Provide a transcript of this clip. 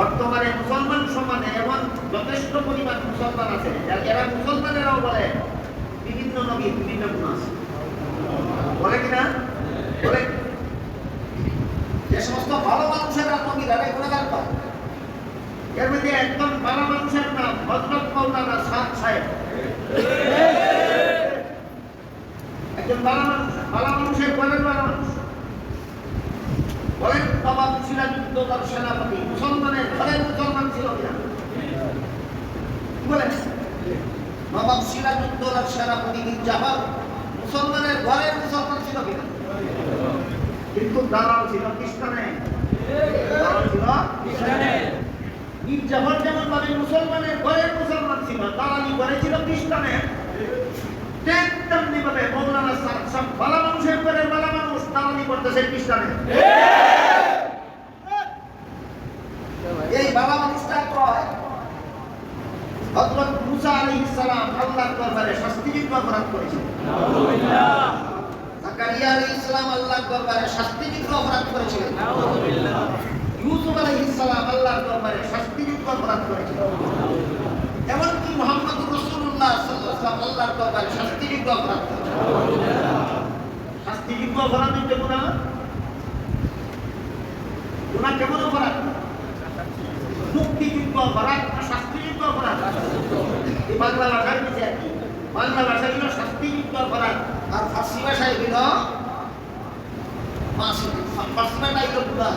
বর্তমানে মুসলমান সমাজে এমন যথেষ্ট পরিমাণ মুসলমান আছে এরা মুসলমানেরাও বলে বিভিন্ন নবী বিভিন্ন গুণ আছে। বলে কিনা বলে যে সমস্ত ভালো মানুষেরা নবীরা এরা গুণাগার পায় এর মধ্যে একদম ভালো মানুষের নাম হজরত মৌলানা সাদ সাহেব। একজন ভালো মানুষ, ভালো মানুষের বলেন ভালো মানুষ বলেন নবাব সিরাজউদ্দৌলার সেনাপতি মুসলমানের ঘরের মুসলমান ছিল কিনা? বলেন? নবাব সিরাজউদ্দৌলার সেনাপতি মির্জাফর মুসলমানের ঘরের মুসলমান ছিল কিনা? কিন্তু দালাল ছিল খ্রিস্টানে ছিল যেমন মুসলমানের ঘরের মুসলমান ছিল, দালালি করেছিল খ্রিস্টানের ঠিক তেমনি ভাবে মৌলানা সাহেব সব ভালো মানুষের ঘরের ভালো মানুষ দালালি করতেছে খ্রিস্টানের মুসা আলাইহিস সালাম আল্লাহর দরবারে শাস্তিযোগ্য অপরাধ করেছেন? জাকারিয়া আলাইহিস সালাম আল্লাহর দরবারে শাস্তিযোগ্য অপরাধ করেছিলেন? ইউসুফ আলাইহিস সালাম আল্লাহর দরবারে শাস্তিযোগ্য অপরাধ করেছিলেন? এমনকি সাল্লাল্লাহু আলাইহি ওয়াসাল্লাম আল্লাহর দরবারে শাস্তিযোগ্য অপরাধ করেছেন। শাস্তিযোগ্য অপরাধ হচ্ছে গুনাহ গুনাহ কেমন অপরাধ? মুক্তিযোগ্য অপরাধ শাস্তিযোগ্য অপরাধ? বাংলা ভাষার নিচে আর কি বাংলা ভাষা হলো শাস্তিযোগ্য অপরাধ আর ফার্সি ভাষায় হলো ফার্সি ভাষায় হলো